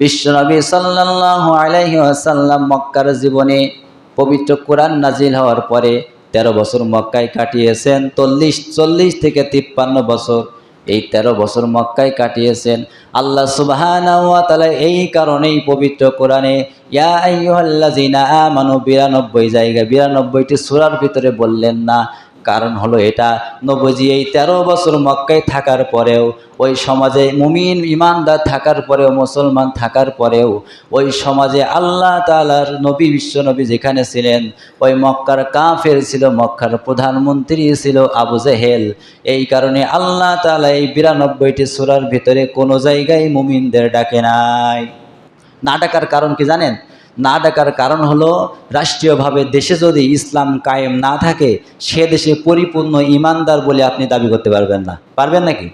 বিশ্বনবী সাল্লাল্লাহু আলাইহি ওয়াসাল্লাম মক্কার জীবনে পবিত্র কোরআন নাজিল হওয়ার পরে তেরো বছর মক্কায় কাটিয়েছেন, চল্লিশ চল্লিশ থেকে তিপ্পান্ন বছর এই তেরো বছর মক্কায় কাটিয়েছেন। আল্লাহ তাআলা এই কারণেই পবিত্র কোরআনে, ইয়া আমানু, বিরানব্বই জায়গায়, বিরানব্বইটি সূরার ভিতরে বললেন না কারণ হলো এটা নবজি এই তেরো বছর মক্কায় থাকার পরেও, ওই সমাজে মুমিন ইমানদার থাকার পরেও, মুসলমান থাকার পরেও, ওই সমাজে আল্লাহ তালার নবী বিশ্বনবী যেখানে ছিলেন, ওই মক্কার কাফের ছিল, মক্কার প্রধানমন্ত্রী ছিল আবু জেহেল। এই কারণে আল্লাহ তালা এই বিরানব্বইটি সুরার ভিতরে কোনো জায়গায় মুমিনদের ডাকে নাই। না ডাকার কারণ কি জানেন? না ডাকার কারণ হলো, রাষ্ট্রীয়ভাবে দেশে যদি ইসলাম কায়েম না থাকে, সে দেশে পরিপূর্ণ ইমানদার বলে আপনি দাবি করতে পারবেন না। পারবেন নাকি?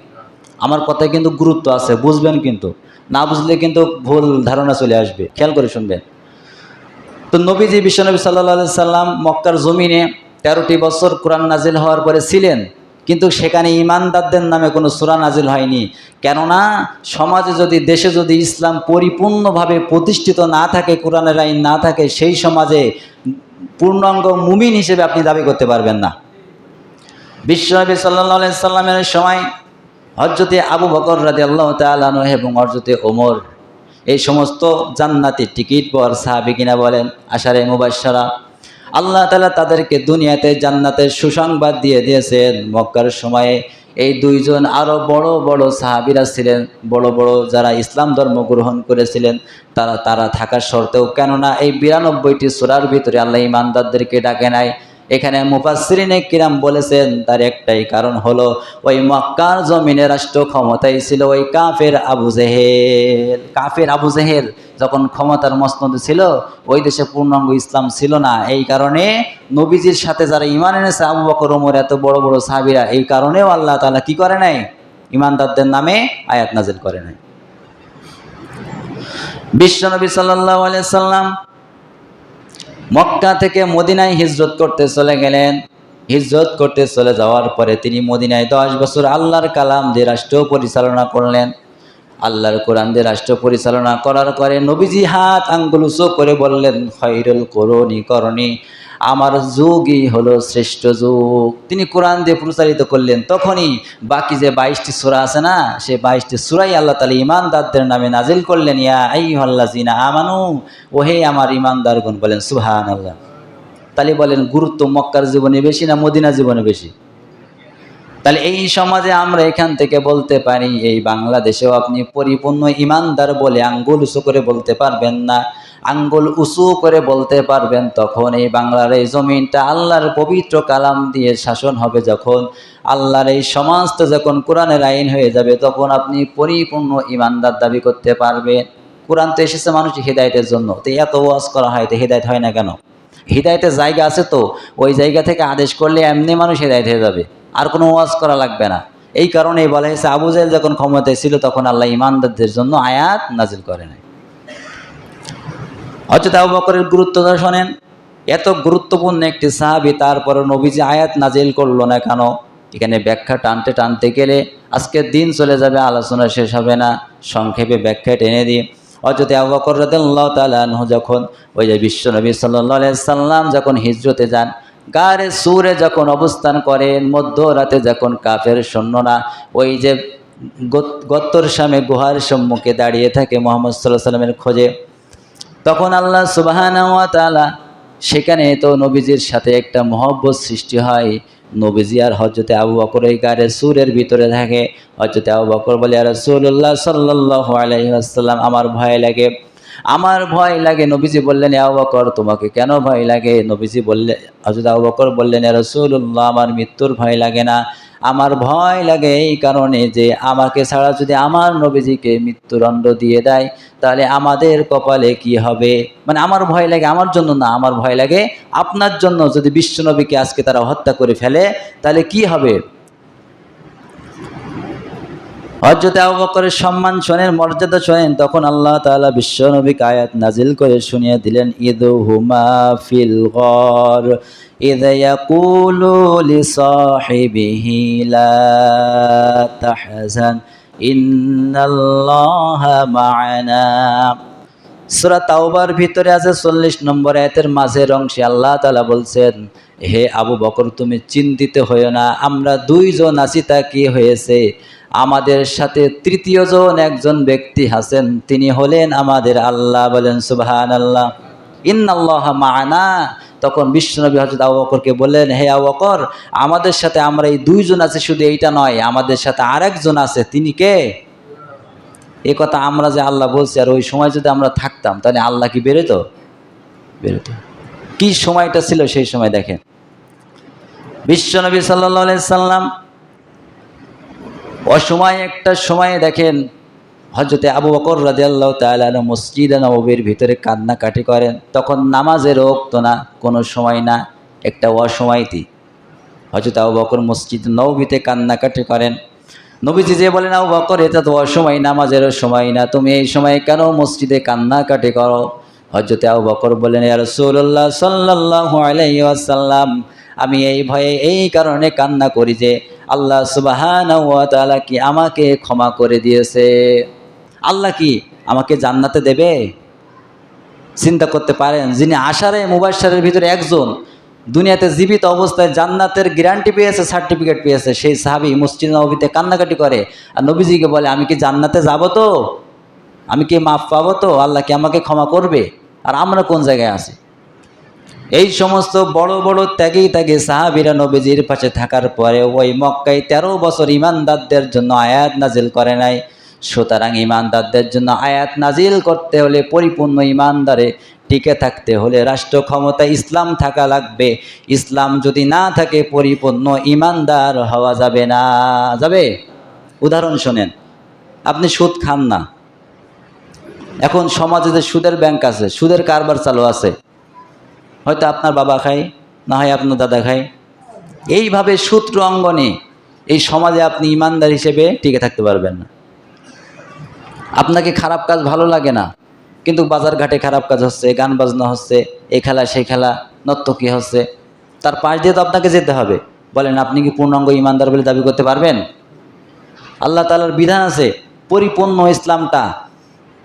আমার কথায় কিন্তু গুরুত্ব আছে, বুঝবেন কিন্তু। না বুঝলে কিন্তু ভুল ধারণা চলে আসবে। খেয়াল করে শুনবেন। তো নবীজি বিশ্বনবী সাল্লা সাল্লাম মক্কার জমিনে তেরোটি বছর কোরআন নাজিল হওয়ার পরে ছিলেন। কিন্তু সেখানে ইমানদারদের নামে কোনো সুরা নাজিল হয়নি। কেননা সমাজে যদি, দেশে যদি ইসলাম পরিপূর্ণভাবে প্রতিষ্ঠিত না থাকে, কোরআনের আইন না থাকে, সেই সমাজে পূর্ণাঙ্গ মুমিন হিসেবে আপনি দাবি করতে পারবেন না। বিশ্বনবী সাল্লা সাল্লামের সময় হজরতে আবু বকর রাজি আল্লাহ তালানো এবং হজরতে ওমর, এই সমস্ত জান্নাতের টিকিট পর সাহাবি কিনা বলেন, আশারে মুবাসারা আল্লাহ তালা তাদেরকে দুনিয়াতে জান্নাতের সুসংবাদ দিয়ে দিয়েছেন। মক্কার সময়ে এই দুইজন আরও বড় বড় সাহাবিরা ছিলেন, বড় বড় যারা ইসলাম ধর্ম গ্রহণ করেছিলেন, তারা তারা থাকার শর্তেও কেননা এই বিরানব্বইটি সুরার ভিতরে আল্লাহ ইমানদারদেরকে ডাকে নাই। এখানে মুফাসরিনে কিরাম বলেছেন, তার একটাই কারণ হলো, ওই মক্কার জমিনে রাষ্ট্র ক্ষমতায় ছিল ওই কাফের আবু জেহেল। কাফের আবু জেহেল যখন ক্ষমতার মসনদে ছিল, ওই দেশে পূর্ণাঙ্গ ইসলাম ছিল না। এই কারণে নবীজির সাথে যারা ইমান এনেছে, আবু বকর, ওমর, এত বড় বড় সাহাবিরা, এই কারণেও আল্লাহ তালা কি করে নাই? ইমানদারদের নামে আয়াত নাজিল করে নাই। বিশ্বনবী সাল্লাহ আলিয়া সাল্লাম মক্কা থেকে মদিনায় হিজরত করতে চলে গেলেন। হিজরত করতে চলে যাওয়ার পরে তিনি মদিনায় দশ বছর আল্লাহর কালাম দিয়ে রাষ্ট্র পরিচালনা করলেন। আল্লাহর কোরআন দিয়ে রাষ্ট্র পরিচালনা করার পরে নবীজি হাত আঙ্গুল উঁচু করে বললেন খৈরুল করণী করণী আমার যুগই হলো শ্রেষ্ঠ যুগ। তিনি কোরআন দিয়ে প্রচারিত করলেন, তখনই বাকি যে বাইশটি সুরা আছে না, সে বাইশটি সুরাই আল্লাহ তালা ইমানদারদের নামে নাজিল করলেন, ইয়া আই আল্লাহ জিনা আমানু, ওহে আমার ইমানদারগণ বলেন সুহান আল্লাহ তাহলে বলেন, গুরুত্ব মক্কার জীবনে বেশি না মদিনা জীবনে বেশি? তাহলে এই সমাজে আমরা এখান থেকে বলতে পারি, এই বাংলাদেশেও আপনি পরিপূর্ণ ইমানদার বলে আঙ্গুল উঁচু করে বলতে পারবেন না। আঙ্গুল উঁচু করে বলতে পারবেন, তখন এই বাংলার এই জমিনটা আল্লাহর পবিত্র কালাম দিয়ে শাসন হবে। যখন আল্লাহর এই সমাজটা যখন কোরআনের আইন হয়ে যাবে, তখন আপনি পরিপূর্ণ ইমানদার দাবি করতে পারবেন। কোরআন তো এসেছে মানুষ হৃদায়তের জন্য। তো এত ওয়াজ করা হয়, তো হৃদায়ত হয় না কেন? হৃদায়তের জায়গা আছে তো, ওই জায়গা থেকে আদেশ করলে এমনি মানুষ হৃদায়ত হয়ে যাবে। আর কোনো ওয়াজ করা লাগবে না। এই কারণেই বলা হয়েছে, আবু যখন ক্ষমতায় ছিল, তখন আল্লাহ ইমানদারদের জন্য আয়াত নাজিল করে নাই। হয়তো আবু বকরের গুরুত্ব শোনেন, এত গুরুত্বপূর্ণ একটি সাহাবি তারপরে নবীজি আয়াত নাজিল করল না কেন? এখানে ব্যাখ্যা টানতে টানতে গেলে আজকের দিন চলে যাবে, আলোচনা শেষ হবে না, সংক্ষেপে ব্যাখ্যা টেনে দিই। অযথা আবু বকর রাদিয়াল্লাহু তাআলা আনহু যখন ওই যে বিশ্বনবী সাল্লাল্লাহু আলাইহি সাল্লাম যখন হিজরতে যান, গারে সুরে যখন অবস্থান করেন, মধ্যরাতে যখন কাফের সৈন্যরা ওই যে গত- গত্তর সামনে গুহার সম্মুখে দাঁড়িয়ে থাকে মোহাম্মদ সাল্লাহ সাল্লামের খোঁজে তখন আল্লাহ সুবাহানা তাআলা সেখানে তো নবীজির সাথে একটা মহব্বত সৃষ্টি হয়। নবীজি আর হজরতে আবু বকর ওই গাড়ির সুরের ভিতরে থাকে। হজরতে আবু বকর বলে আর রসুল্লাহ সাল্লাহ আলাইসাল্লাম আমার ভয় লাগে। আমার ভয় লাগে? নবীজি বললেন আবু বকর, তোমাকে কেন ভয় লাগে? নবীজি বললে হজরত আবু বকর বললেন রসুল্লাহ আমার মৃত্যুর ভয় লাগে না। আমার ভয় লাগে এই কারণে যে আমাকে ছাড়া যদি আমার নবীজিকে মৃত্যুদণ্ড দিয়ে দেয়, তাহলে আমাদের কপালে কি হবে? মানে আমার ভয় লাগে আমার জন্য না, আমার ভয় লাগে আপনার জন্য যদি বিশ্বনবীকে আজকে তারা হত্যা করে ফেলে, তাহলে কি হবে? হজরত আবু বকরের সম্মান শোনেন মর্যাদা শোনেন তখন আল্লাহ তাআলা বিশ্বনবীকে আয়াত নাজিল করে শুনিয়ে দিলেন ঈদ হুমা ফিল গর إذ يقول لصاحبه لا تحزن ইন্নাল্লাহা মা'ানা সূরা তাওবার ভিতরে আছে চল্লিশ নম্বর আয়াতের মাঝের অংশে আল্লাহ তাআলা বলছেন হে আবু বকর তুমি চিন্তিত হইও না আমরা দুইজন আছি তা কি হয়েছে আমাদের সাথে তৃতীয় জন একজন ব্যক্তি আছেন। তিনি হলেন আমাদের আল্লাহ, বলেন সুবহান আল্লাহ ইন্নাল্লাহ মা'ানা। তখন বিশ্বনবী হজরত আবু বকরকে বললেন, হে আবু বকর, আমাদের সাথে আমরা এই দুইজন আছে, শুধু এইটা নয়, আমাদের সাথে আরেকজন আছে। তিনি কে? এ কথা আমরা যে আল্লাহ বলছি, আর ওই সময় যদি আমরা থাকতাম, তাহলে আল্লাহ কি বেরোতো? বেরোতো। কি সময়টা ছিল সেই সময় দেখেন। বিশ্বনবী সাল্লাহ সাল্লাম অসময় একটা সময়ে দেখেন হজরতে আবু বকর রাজিয়াল্লাহ তালানো মসজিদ নবীর ভিতরে কান্নাকাটি করেন। তখন নামাজের রোক্ত না, কোনো সময় না, একটা অসময়তি। হজরত আবু বকর মসজিদ নবীতে কান্নাকাটি করেন। নবীজি যে বলেন, আবু বকর, এটা তো অসময় নামাজেরও সময় না, তুমি এই সময় কেন মসজিদে কান্নাকাটি করো? হজরতে আবু বকর বলেন রাসূলুল্লাহ সাল্লাল্লাহু আলাইহি ওয়াসাল্লাম, আমি এই ভয়ে এই কারণে কান্না করি যে আল্লাহ তাআলা কি আমাকে ক্ষমা করে দিয়েছে? আল্লাহ কি আমাকে জান্নাতে দেবে? চিন্তা করতে পারেন, যিনি আশারে মুবাসারের ভিতরে একজন, দুনিয়াতে জীবিত অবস্থায় জান্নাতের গ্যারান্টি পেয়েছে সার্টিফিকেট পেয়েছে, সেই সাহাবি মসজিদ নবীতে কান্নাকাটি করে। আর নবীজিকে বলে, আমি কি জান্নাতে যাব তো? আমি কি মাফ পাবো তো? আল্লাহ কি আমাকে ক্ষমা করবে? আর আমরা কোন জায়গায় আছি? এই সমস্ত বড় বড় ত্যাগী ত্যাগী সাহাবিরা নবীজির পাশে থাকার পরে ওই মক্কায় তেরো বছর ইমানদারদের জন্য আয়াত নাজিল করে নাই। সুতরাং ইমানদারদের জন্য আয়াত নাজিল করতে হলে পরিপূর্ণ ইমানদারে টিকে থাকতে হলে রাষ্ট্র ক্ষমতা ইসলাম থাকা লাগবে। ইসলাম যদি না থাকে পরিপূর্ণ ইমানদার হওয়া যাবে না। যাবে? উদাহরণ শোনেন। আপনি সুদ খান না। এখন সমাজে যে সুদের ব্যাংক আছে, সুদের কারবার চালু আছে। হয়তো আপনার বাবা খায়, না হয় আপনার দাদা খায়। এইভাবে সূত্র অঙ্গনে এই সমাজে আপনি ইমানদার হিসেবে টিকে থাকতে পারবেন না। আপনাকে খারাপ কাজ ভালো লাগে না, কিন্তু বাজার ঘাটে খারাপ কাজ হচ্ছে, গান বাজনা হচ্ছে এই খেলা সেই খেলা, নর্তকী হচ্ছে, তার পাশ দিয়ে তো আপনাকে যেতে হবে। বলেন, আপনি কি পূর্ণাঙ্গ ইমানদার বলে দাবি করতে পারবেন? আল্লাহ তালার বিধান আছে, পরিপূর্ণ ইসলামটা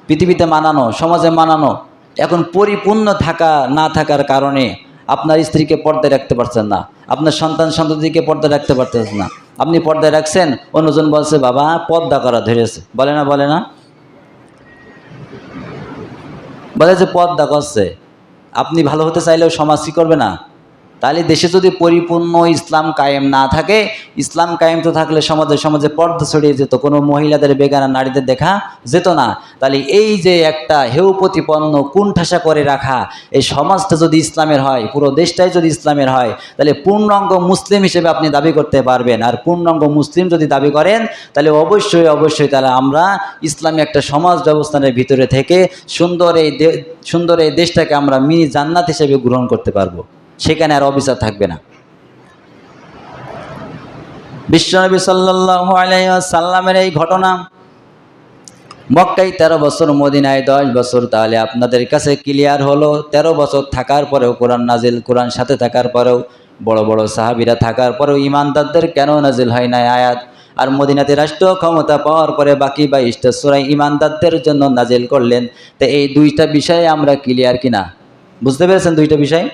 পৃথিবীতে মানানো, সমাজে মানানো এখন পরিপূর্ণ থাকা, না থাকার কারণে আপনার স্ত্রীকে পর্দায় রাখতে পারছেন না। আপনার সন্তান সন্ততিকে পর্দায় রাখতে পারতেছেন না। আপনি পর্দায় রাখছেন, অন্যজন বলছে, বাবা, পর্দা করা ধরেছে। বলে না বলে না? বলে যে, পর্দা করছে। আপনি ভালো হতে চাইলেও সমাজ কি করবে না? তাহলে দেশে যদি পরিপূর্ণ ইসলাম কায়েম না থাকে, ইসলাম কায়েম তো থাকলে সমাজে সমাজে পর্দা ছড়িয়ে যেত, কোনো মহিলাদের, বেগানা নারীদের দেখা যেত না। তাহলে এই যে একটা হেউ প্রতিপন্ন, কুণ্ঠাসা করে রাখা, এই সমাজটা যদি ইসলামের হয়, পুরো দেশটাই যদি ইসলামের হয়, তাহলে পূর্ণাঙ্গ মুসলিম হিসেবে আপনি দাবি করতে পারবেন। আর পূর্ণাঙ্গ মুসলিম যদি দাবি করেন, তাহলে অবশ্যই অবশ্যই তাহলে আমরা ইসলামী একটা সমাজ ব্যবস্থানের ভিতরে থেকে সুন্দর এই সুন্দর এই দেশটাকে আমরা মিনি জান্নাত হিসেবে গ্রহণ করতে পারব। সেখানে আর অবিচার থাকবে না। বিশ্বনবী আলাইহি সাল্লামের এই ঘটনা, মক্কায় তেরো বছর, মদিনায় দশ বছর, তাহলে আপনাদের কাছে ক্লিয়ার হলো, তেরো বছর থাকার পরেও কোরআন নাজিল, কোরআন সাথে থাকার পরেও, বড় বড় সাহাবিরা থাকার পরেও ইমানদারদের কেন নাজিল হয় না আয়াত? আর মদিনাতে রাষ্ট্র ক্ষমতা পাওয়ার পরে বাকি বাইশটা সুরাই ইমানদারদের জন্য নাজিল করলেন, তো এই দুইটা বিষয়ে আমরা ক্লিয়ার কিনা? বুঝতে পেরেছেন দুইটা বিষয়?